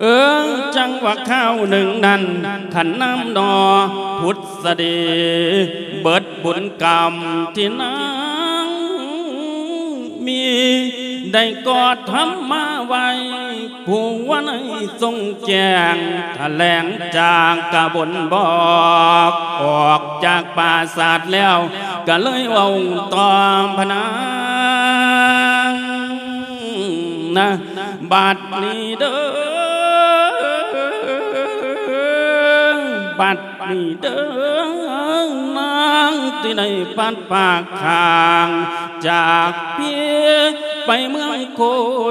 เออจังหวะข้าวหนึ่งนั้นขันน้ำนอ พุทธสเดีเบิดบุญกรรมที่นางมี ได้กอดทำมาไว้ผู้ว่าในทรงแจงแถลงจากกะบนบอก ออกจากป่าศาสตร์แล้ว ก็เลยเว่าตอมพนางนะบัดนี้เด้อ บัดนี้เด้อนางที่ในปัดปากคาง จากเพียไปเมืองโค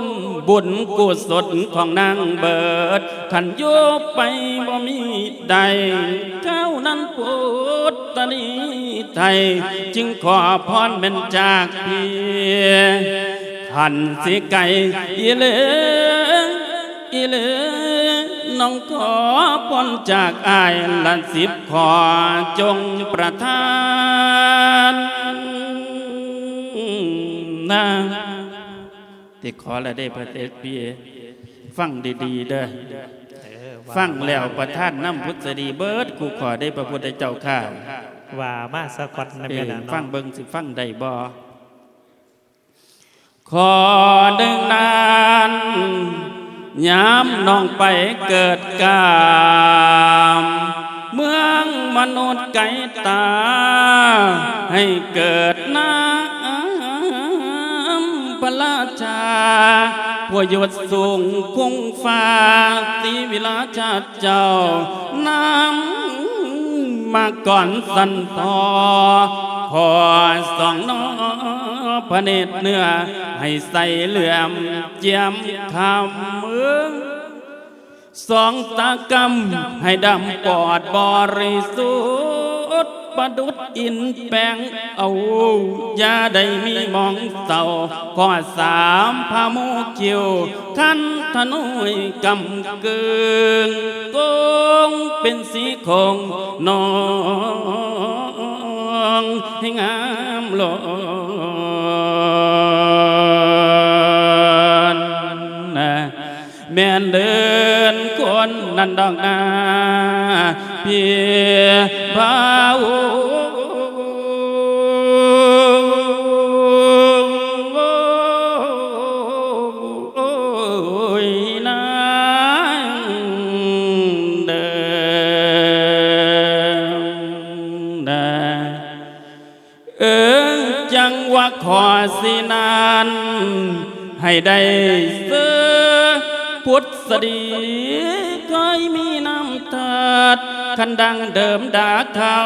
นบุญกุศลของนางเบิดขันโยบไปบ่มีใดเจ้านั้นพุทธนีไทย จึงขอพรเป็นจากเพียท่านสิไก่อีเหลอีเหล น้องขอพรจากอายละสิบขอจงประทานนะที่ขอและได้พระเตพีฟังดีๆเด้อฟังแล้วประทานน้ำพุทธดีเบิดกูขอได้พระพุทธเจ้าข้าว่ามาสะกอตนะเอแม่อนะฟังเบิ่งสิฟังได้บ่ขอดึงนาน ยามน้องไปเกิดกามเมืองมนุษย์ไก่ตา ให้เกิดน้ำพระราชาผู้ยศสูงคุ้งฟ้าตีวิลาชาเจ้า น้ำมาก่อนสันพอ ขอสองน้อพระเนตรเนื้อ ให้ใส่เหลื่อมเจียมคำมือสองตากำให้ดำปอดบริสุทธิ์ประดุดอินแปงเอาอย่าได้มีมองเศร้าข้อสามพามูเกียวขันธนุยกำเกิงโกงเป็นสีคงนอง ให้งามหลอนนะแม่นเดินคนนั้นดอกนาเพียพาว งจังว่าขอสินานให้ได้เสื้อพุทธดีเคยมีน้ำทัดคันดังเดิมดาเขา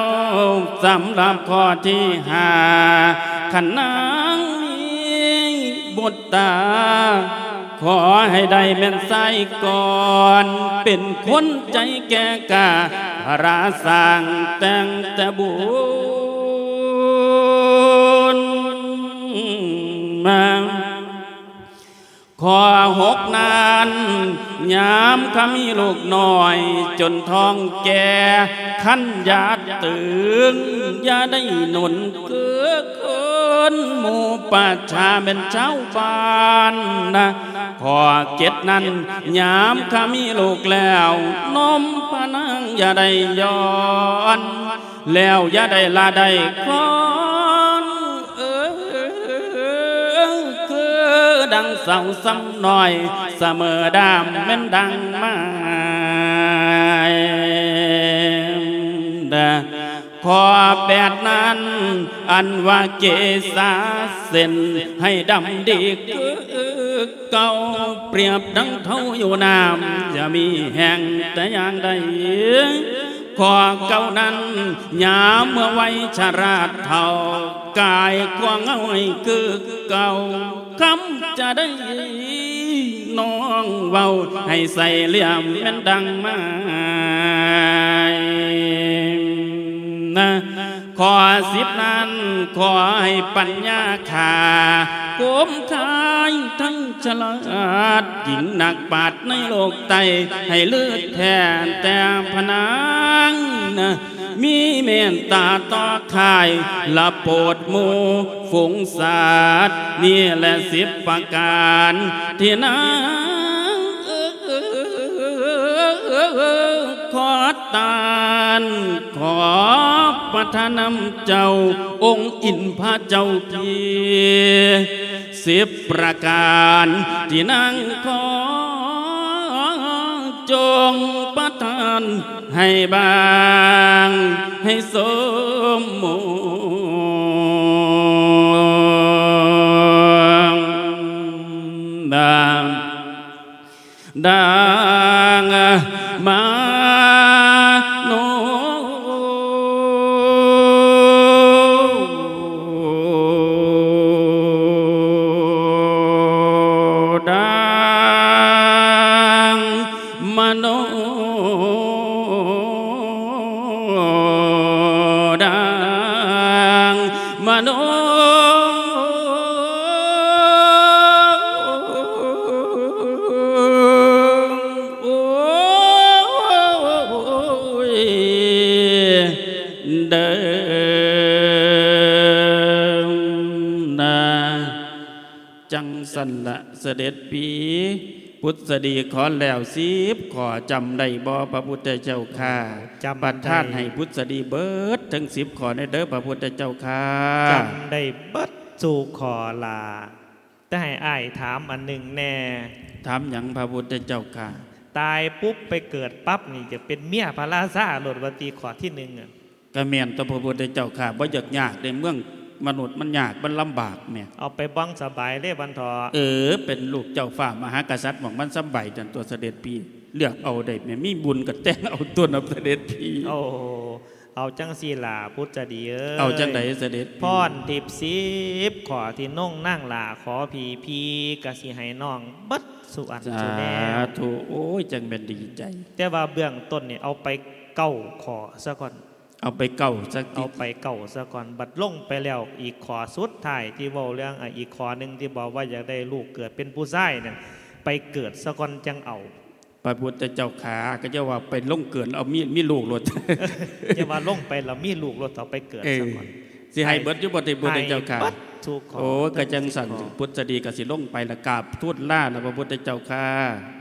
สำหรับข้อที่หาขันนางมีบุตรตา ขอให้ได้แม่นใสก่อน เป็นคนใจแก่การะราสร้างแต่งแต่บุญ มาขอหกนานยามขมีลูกน้อย จนท้องแก่ขั้นยาตึงยาได้หนุนเกือคนหมู่ป่าชาเป็นเจ้าบ้านนะขอเก็ดนั้นยามขมีลูกแล้วนมพนังยาได้ย้อน แล้วยาได้ลาได้คอ ดังเสาซ้ำหน่อย เสมอดามแม่นดังมาดาขอแปดนั้น อันว่าเกษาเส้นให้ดำดีคือเก่าเปรียบดังเท่าอยู่น้ำจะมีแห่งแต่อย่างใดขอเก่านั้นยามเมื่อไว้ชราเท่ากายกว้างเอาให้คือเก่า คำจะได้น้องเว้าให้ใส่เหลี่ยมแม่นดังมานะขอสิบนั้นขอให้ปัญญาขาโกมขายทั้งฉลาดหญิงหนักปาดในโลกไตให้เลือดแทนแต่พนังนะ มีเมตตาต่อคายละโปดหมูฝงศาสตร์นี่แหละสิบประการที่นางเอตานขอประทานำเจ้าองค์อินพระเจ้าพี่สิบประการที่นั่งขอ จงประทานให้บ มโนโอ้ยเดิมนาจังสันละเสด็จปี พุทธดีขอแล้วสิบขอจำได้บ่พระพุทธเจ้าค่ะจำประทานได้ให้พุทธดีเบิดทั้งสิบขอในเด้อพระพุทธเจ้าค่ะจำได้เบัดสู่ขอลาแต่ให้อ้ายถามอันหนึ่งแน่ ถามหยังพระพุทธเจ้าค่ะ ตายปุ๊บไปเกิดปั๊บนี่จะเป็นเมียพระราชาโหลดวันตีขอที่หนึ่งอะก็แม่นตัวพระพุทธเจ้าค่ะบ่อยากยากในเมือง มนุษย์มันยากมันลำบากแม่เอาไปบ้องสบายเลยบันทอเออ เป็นลูกเจ้าฟ้ามหากษัตริย์หมองมันสำใบายจันตัวเสด็จพี่เลือกเอาได้แม่มีบุญกับแต่งเอาตัวนับเสด็จพี่โอ้เอาจังสีลาพุทธดีเอ้ยเอาจังไดเสด็จพรทิบสิบขอที่น้องนั่งลาขอพีพีกะสิให้น้องเบัดสุอันสาสุแนวธุโอ้ยจังเป็นดีใจ แต่ว่าเบื้องต้นเนี่ยเอาไปเก้าขอซะก่อน เอาไปเก้าสักทีเอาไปเก่าซะก่อนบัดลงไปแล้วอีกขอสุดท้ายที่เว้าเรื่องอะอีกขอหนึ่งที่บอกว่าอยากได้ลูกเกิดเป็นผู้ชายเนี่ยไปเกิดซะก่อนจังเอาพระพุทธเจ้าขาก็จะว่าไปลงเกินเอามีมีลูกรถจะว่าลงไปแล้วมีลูกรถต่อไปเกิดเอซะอก่อนสิให้เบิดอยู่บ่ได้พุทธเจ้าขาให้บัดถูกขอโอ้กระจังสั่นขอพุทธดีกสิลงไปละกราบทูตล่าแล้วพระพุทธเจ้าค่ะโอ้